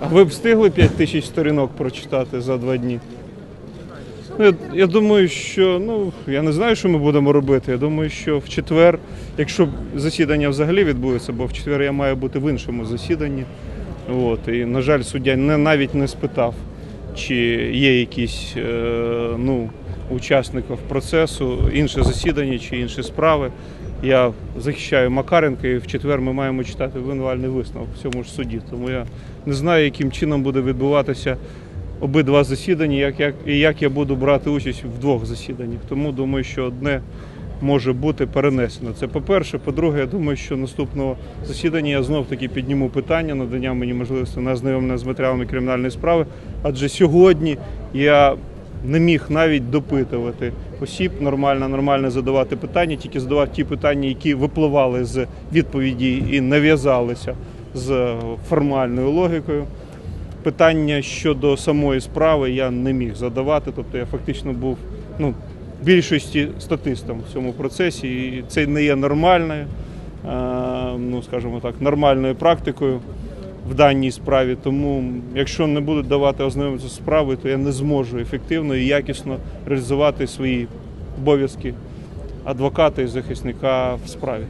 А ви б встигли 5 тисяч сторінок прочитати за два дні? Я, я думаю, що ну я не знаю, що ми будемо робити. Я думаю, що в четвер, якщо засідання взагалі відбудеться, бо в четвер я маю бути в іншому засіданні. От, і, на жаль, суддя не, навіть не спитав, чи є якісь е, ну, учасників процесу, інше засідання чи інші справи. Я захищаю Макаренка, і в четвер ми маємо читати винувальний висновок в цьому ж суді. Тому я не знаю, яким чином буде відбуватися обидва засідання, як, як, і як я буду брати участь в двох засіданнях. Тому думаю, що одне може бути перенесено. Це по-перше. По-друге, я думаю, що наступного засідання я знов таки підніму питання надання мені можливості на ознайомлення з матеріалами кримінальної справи. Адже сьогодні я не міг навіть допитувати осіб нормально, нормально задавати питання, тільки задавав ті питання, які випливали з відповіді і нав'язалися з формальною логікою. Питання щодо самої справи я не міг задавати, тобто я фактично був ну, більшості статистом в цьому процесі, і це не є нормальною, е, ну скажімо так, нормальною практикою в даній справі. Тому, якщо не будуть давати ознайомитися з справою, то я не зможу ефективно і якісно реалізувати свої обов'язки адвоката і захисника в справі.